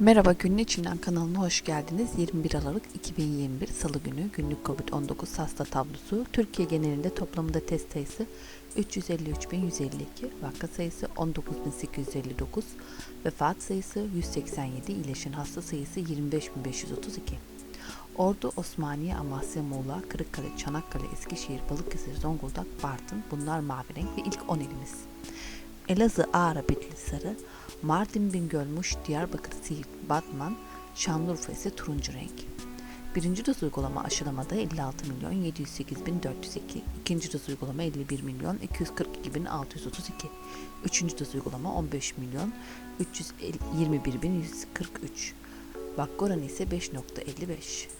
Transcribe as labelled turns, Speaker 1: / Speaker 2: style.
Speaker 1: Merhaba Günün İçinden kanalına hoş geldiniz. 21 Aralık 2021 Salı günü günlük Covid-19 hasta tablosu. Türkiye genelinde toplamında test sayısı 353.152, vaka sayısı 19.859, vefat sayısı 187, iyileşen hasta sayısı 25.532. Ordu, Osmaniye, Amasya, Muğla, Kırıkkale, Çanakkale, Eskişehir, Balıkesir, Zonguldak, Bartın bunlar mavi renk ve ilk 10 ilimiz. Elazığ, Ağrı, Bitlis, Sarı, Mardin, Bingöl, Muş, Diyarbakır, Siirt, Batman, Şanlıurfa ise turuncu renk. Birinci doz uygulama aşılamada 56 milyon 708 bin 402. İkinci doz uygulama 51 milyon 242 bin 632. Üçüncü doz uygulama 15 milyon 321 bin 143. Vakka oranı ise 5.55.